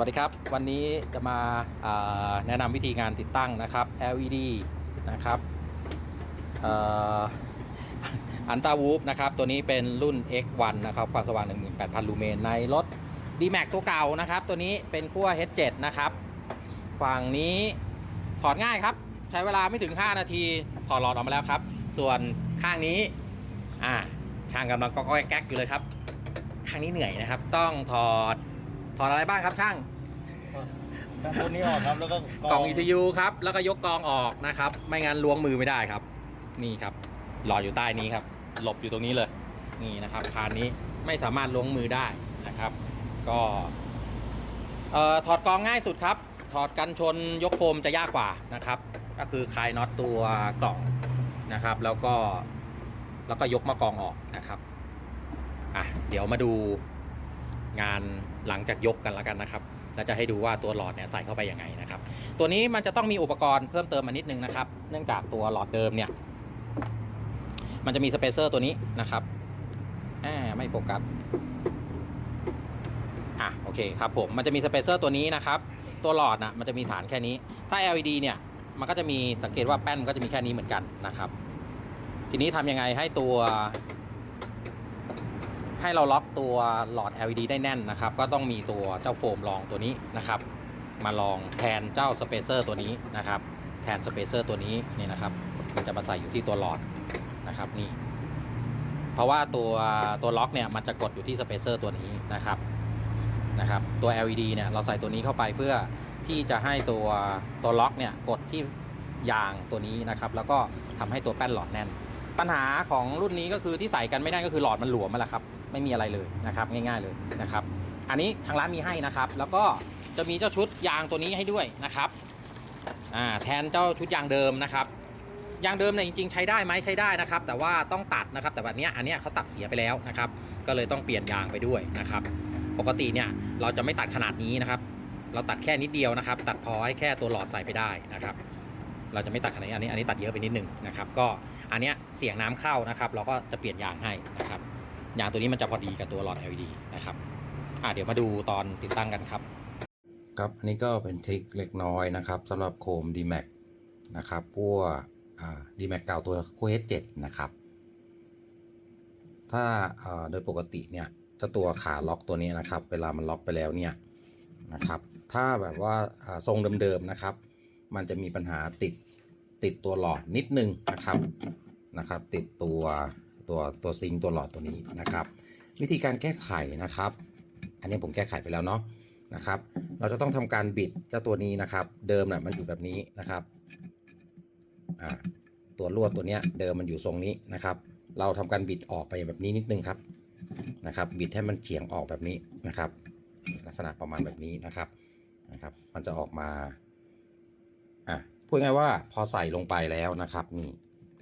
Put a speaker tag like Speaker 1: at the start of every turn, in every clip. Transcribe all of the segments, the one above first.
Speaker 1: วัสดีครับ วันนี้จะมาาแนะนำวิธีการติดตั้งนะครับ LED นะครับอันตาวูฟนะครับ ตัวนี้เป็นรุ่น X1 นะครับ ความสว่าง 18,000 ลูเมนในรถ D-Max ตัวเก่านะครับ ตัวนี้เป็นขั้ว H7 นะครับ ฝั่งนี้ถอดง่ายครับ ใช้เวลาไม่ถึง 5 นาที ถอดหลอดออกมาแล้วครับ ส่วนข้างนี้อ่าช่างกำลังก็ก้อยแก๊กอยู่เลยครับ ข้างนี้เหนื่อยนะครับ ต้องถอดถอดอะไรบ้างครับช่าง
Speaker 2: ด้านบนนี้ออกครับแล้วก็
Speaker 1: กล่อง ECU ครับ แล้วก็ยกกองออกนะครับ ไม่งั้นล้วงมือไม่ได้ครับ นี่ครับหลอดอยู่ใต้นี้ครับ หลบอยู่ตรงนี้เลย นี่นะครับคานนี้ไม่สามารถล้วงมือได้นะครับ ก็เอ่อถอดกองง่ายสุดครับ ถอดกันชนยกโคมจะยากกว่านะครับ ก็คือคลายน็อตตัวกล่องนะครับ แล้วก็แล้วก็ยกมากองออกนะครับอะเดี๋ยวมาดูงานหลังจากยกกันแล้วกันนะครับ แล้วจะให้ดูว่าตัวหลอดเนี่ยใส่เข้าไปยังไงนะครับ ตัวนี้มันจะต้องมีอุปกรณ์เพิ่มเติมมานิดนึงนะครับ เนื่องจากตัวหลอดเดิมเนี่ย มันจะมีสเปเซอร์ตัวนี้นะครับอ่าไม่โฟกัสอะโอเคครับผมมันจะมีสเปเซอร์ตัวนี้นะครับ ตัวหลอดนะมันจะมีฐานแค่นี้ ถ้า LED เนี่ยมันก็จะมีสังเกตว่าแป้นมันก็จะมีแค่นี้เหมือนกันนะครับ ทีนี้ทำยังไงให้ตัว ให้เราล็อกตัวหลอด LED ได้แน่นนะครับ ก็ต้องมีตัวเจ้าโฟมรองตัวนี้นะครับ มาลองแทนเจ้าสเปเซอร์ตัวนี้นะครับ แทนสเปเซอร์ตัวนี้นี่นะครับ มันจะมาใส่อยู่ที่ตัวหลอดนะครับนี่ เพราะว่าตัวตัวล็อกเนี่ยมันจะกดอยู่ที่สเปเซอร์ตัวนี้นะครับนะครับ ตัว LED เนี่ยเราใส่ตัวนี้เข้าไปเพื่อที่จะให้ตัวตัวล็อกเนี่ยกดที่ยางตัวนี้นะครับ แล้วก็ทำให้ตัวแป้นหลอดแน่น ปัญหาของรุ่นนี้ก็คือที่ใส่กันไม่ได้ก็คือหลอดมันหลวมมาแล้วครับ ไม่มีอะไรเลยนะครับง่ายๆเลยนะครับ อันนี้ทางร้านมีให้นะครับ แล้วก็จะมีเจ้าชุดยางตัวนี้ให้ด้วยนะครับอ่าแทนเจ้าชุดยางเดิมนะครับยางเดิมเนี่ยจริงๆใช้ได้ไหมใช้ได้นะครับ แต่ว่าต้องตัดนะครับแต่แบบเนี้อันนี้เขาตัดเสียไปแล้วนะครับ ก็เลยต้องเปลี่ยนยางไปด้วยนะครับ ปกติเนี่ยเราจะไม่ตัดขนาดนี้นะครับ เราตัดแค่นิดเดียวนะครับ ตัดพอให้แค่ตัวหลอดใส่ไปได้นะครับ เราจะไม่ตัดขนาดนี้อันนี้อันนี้ตัดเยอะไปนิดนึงนะครับ ก็อันเนี้ยเสียงน้ำเข้านะครับ เราก็จะเปลี่ยนยางให้นะครับ ยางตัวนี้มันจะพอดีกับตัวหลอด LED นะครับอะเดี๋ยวมาดูตอนติดตั้งกันครับ ครับอันนี้ก็เป็นทริคเล็กน้อยนะครับสำหรับโคม D-Max นะครับพวกอ่า D-Max เก่าตัวโคเ H7 นะครับ ถ้าอ่าโดยปกติเนี่ยจ้าตัวขาล็อกตัวนี้นะครับ เวลามันล็อกไปแล้วเนี่ยนะครับ ถ้าแบบว่าทรงเดิมๆนะครับ มันจะมีปัญหาติดติดตัวหลอดนิดนึงนะครับนะครับ ติดตัว ตัวตัวซิงตัวหลอดตัวนี้นะครับ วิธีการแก้ไขนะครับ อันนี้ผมแก้ไขไปแล้วเนาะนะครับ เราจะต้องทำการบิดเจ้าตัวนี้นะครับ เดิมน่ะมันอยู่แบบนี้นะครับอ่าตัวลวดตัวเนี้ยเดิมมันอยู่ทรงนี้นะครับ เราทำการบิดออกไปแบบนี้นิดนึงครับนะครับ บิดให้มันเฉียงออกแบบนี้นะครับ ลักษณะประมาณแบบนี้นะครับนะครับ มันจะออกมาอะพูดง่ายว่าพอใส่ลงไปแล้วนะครับนี่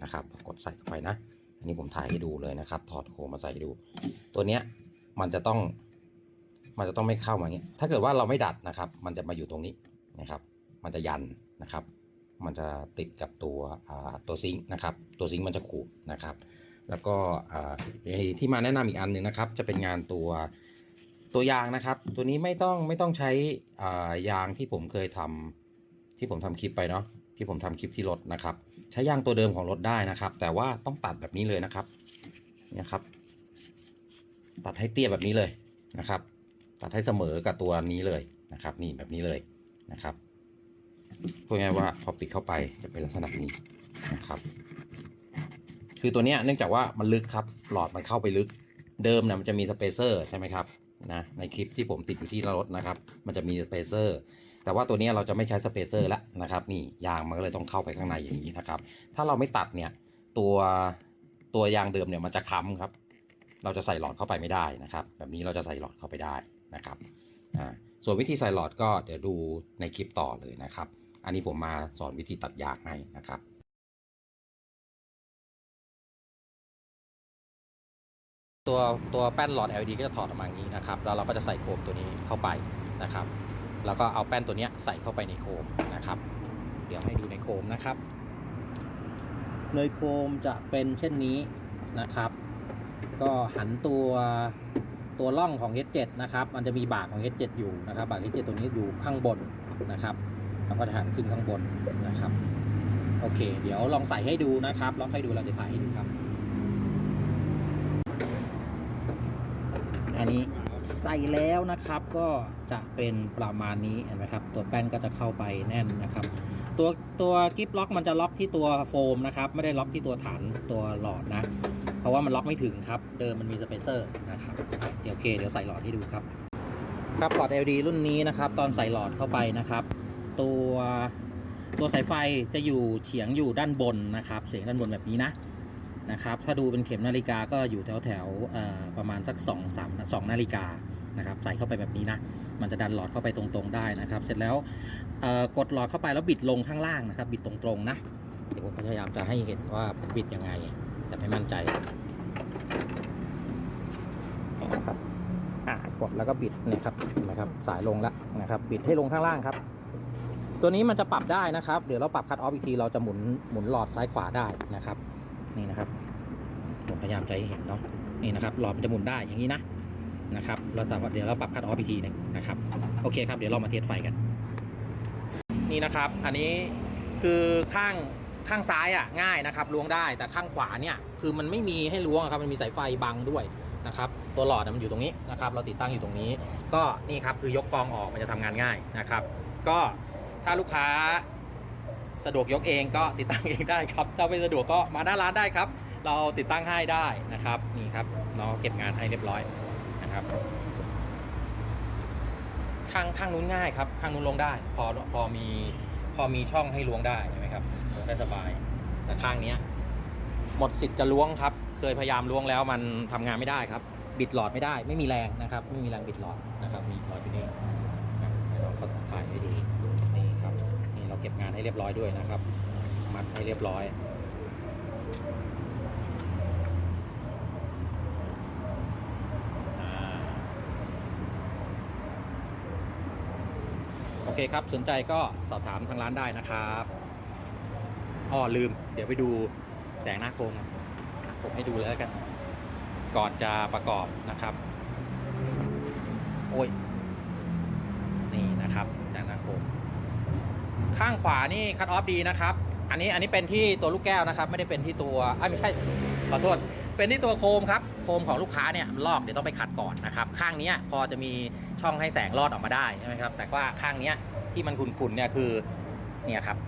Speaker 1: นะครับกดใส่เข้าไปนะ อันนี้ผมถ่ายให้ดูเลยนะครับ ถอดโคมมาใส่ให้ดู ตัวเนี้ยมันจะต้อง มันจะต้องไม่เข้ามาอย่างนี้ ถ้าเกิดว่าเราไม่ดัดนะครับ มันจะมาอยู่ตรงนี้นะครับ มันจะยันนะครับ มันจะติดกับตัวตัวซิงค์นะครับ ตัวซิงค์มันจะขูดนะครับ แล้วก็อ่าที่มาแนะนำอีกอันหนึ่งนะครับ จะเป็นงานตัวตัวยางนะครับ ตัวนี้ไม่ต้องไม่ต้องใช้ยางที่ผมเคยทำที่ผมทำคลิปไปเนาะที่ผมทำคลิปที่รถนะครับ ใช้ยางตัวเดิมของรถได้นะครับ แต่ว่าต้องตัดแบบนี้เลยนะครับเนี่ยครับ ตัดให้เตี้ยแบบนี้เลยนะครับ ตัดให้เสมอกับตัวนี้เลยนะครับ นี่แบบนี้เลยนะครับพูดง่ายว่าพอปิดเข้าไปจะเป็นลักษณะนี้นะครับ คือตัวเนี้ยเนื่องจากว่ามันลึกครับ หลอดมันเข้าไปลึก เดิมนะมันจะมีสเปเซอร์ใช่ไหมครับนะในคลิปที่ผมติดอยู่ที่รถนะครับ มันจะมีสเปเซอร์ แต่ว่าตัวนี้เราจะไม่ใช้สเปเซอร์แล้วนะครับนี่ยางมันก็เลยต้องเข้าไปข้างในอย่างนี้นะครับ ถ้าเราไม่ตัดเนี่ยตัวตัวยางเดิมเนี่ยมันจะค้ำครับ เราจะใส่หลอดเข้าไปไม่ได้นะครับ แบบนี้เราจะใส่หลอดเข้าไปได้นะครับอ่าส่วนวิธีใส่หลอดก็เดี๋ยวดูในคลิปต่อเลยนะครับ อันนี้ผมมาสอนวิธีตัดยางให้นะครับตัวตัวแป้นหลอด LED ก็จะถอดออกมาอย่างนี้นะครับ แล้วเราก็จะใส่โคมตัวนี้เข้าไปนะครับ แล้วก็เอาแป้นตัวนี้ใส่เข้าไปในโคมนะครับ เดี๋ยวให้ดูในโคมนะครับเนยโคมจะเป็นเช่นนี้นะครับ ก็หันตัวตัวล่องของ H7 นะครับ มันจะมีบากของ H7 อยู่นะครับ บาก H7 ตัวนี้อยู่ข้างบนนะครับเราก็จะหันขึ้นข้างบนนะครับ โอเค เดี๋ยวลองใส่ให้ดูนะครับ ลองให้ดูเราจะถ่ายให้ดูครับ อันนี้ ใส่แล้วนะครับ ก็จะเป็นประมาณนี้เห็นไหมครับ ตัวแป้นก็จะเข้าไปแน่นนะครับ ตัวตัวกิฟล็อกมันจะล็อกที่ตัวโฟมนะครับ ไม่ได้ล็อกที่ตัวฐานตัวหลอดนะ เพราะว่ามันล็อกไม่ถึงครับ เดิมมันมีสเปเซอร์นะครับเดี๋ยวโอเคเดี๋ยวใส่หลอดให้ดูครับ ครับหลอด LED รุ่นนี้นะครับ ตอนใส่หลอดเข้าไปนะครับ ตัวตัวสายไฟจะอยู่เฉียงอยู่ด้านบนนะครับ เสียงด้านบนแบบนี้นะ นะครับถ้าดูเป็นเข็มนาฬิกาก็อยู่แถวแถวประมาณสัก 2 3 2นาฬิกานะครับใส่เข้าไปแบบนี้นะ มันจะดันหลอดเข้าไปตรงๆได้นะครับ เสร็จแล้วกดหลอดเข้าไปแล้วบิดลงข้างล่างนะครับ บิดตรงๆนะเดี๋ยวผมพยายามจะให้เห็นว่าผมบิดยังไง แต่ไม่มั่นใจนะครับอ่ากดแล้วก็บิดนะครับเห็นไหมครับ สายลงแล้วนะครับ บิดให้ลงข้างล่างครับ ตัวนี้มันจะปรับได้นะครับ เดี๋ยวเราปรับคัตออฟอีกทีเราจะหมุนหมุนหลอดซ้ายขวาได้นะครับ นี่นะครับ ผมพยายามจะให้เห็นเนาะนี่นะครับหลอดมันจะหมุนได้อย่างนี้นะนะครับแล้วแต่ว่าเดี๋ยวเราปรับคัตออฟอีกทีหนึงนะครับโอเคครับเดี๋ยวเรามาเทสไฟกัน นี่นะครับ อันนี้คือข้างข้างซ้ายอะง่ายนะครับล้วงได้แต่ข้างขวาเนี่ยคือมันไม่มีให้ล้วงครับมันมีสายไฟบังด้วยนะครับตัวหลอดมันอยู่ตรงนี้นะครับเราติดตั้งอยู่ตรงนี้ ก็นี่ครับคือยกกองออกมันจะทำงานง่ายนะครับ ก็ถ้าลูกค้า สะดวกยกเองก็ติดตั้งเองได้ครับ ถ้าไม่สะดวกก็มาหน้าร้านได้ครับ เราติดตั้งให้ได้นะครับ นี่ครับเราเก็บงานให้เรียบร้อยนะครับ ข้างข้างนู้นง่ายครับ ข้างนู้นลงได้ พอพอมีพอมีช่องให้ล้วงได้ใช่ไหมครับลงได้สบาย แต่ข้างเนี้ย หมดสิทธิ์จะล้วงครับ เคยพยายามล้วงแล้วมันทำงานไม่ได้ครับ บิดหลอดไม่ได้ ไม่มีแรงนะครับ ไม่มีแรงบิดหลอดนะครับ มีหลอดอยู่นี่อะเดี๋ยวเราก็ถ่ายให้ดู เก็บงานให้เรียบร้อยด้วยนะครับ มัดให้เรียบร้อยอโอเคครับ สนใจก็สอบถามทางร้านได้นะครับอ้อลืม เดี๋ยวไปดูแสงหน้าโครงผมให้ดูแล้วกัน ก่อนจะประกอบนะครับ โอ้ย นี่นะครับแสงหน้าโครง ข้างขวานี่คัตออฟดีนะครับ อันนี้อันนี้เป็นที่ตัวลูกแก้วนะครับ ไม่ได้เป็นที่ตัวอะไม่ใช่ขอโทษ เป็นที่ตัวโคมครับ โคมของลูกค้าเนี่ยมันลอกเดี๋ยวต้องไปขัดก่อนนะครับ ข้างนี้พอจะมีช่องให้แสงลอดออกมาได้ใช่ไหมครับ แต่ว่าข้างนี้ที่มันขุ่นๆเนี่ยคือเนี่ยครับ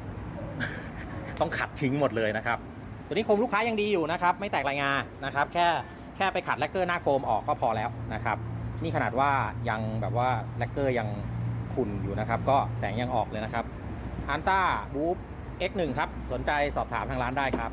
Speaker 1: ต้องขัดทิ้งหมดเลยนะครับตัวนี้โคมลูกค้ายังดีอยู่นะครับ ไม่แตกรายงานนะครับ แค่แค่ไปขัดแลกเกอร์หน้าโคมออกก็พอแล้วนะครับ นี่ขนาดว่ายังแบบว่าแลกเกอร์ยังขุ่นอยู่นะครับ ก็แสงยังออกเลยนะครับ อันต้าบูฟ X1 ครับ สนใจสอบถามทางร้านได้ครับ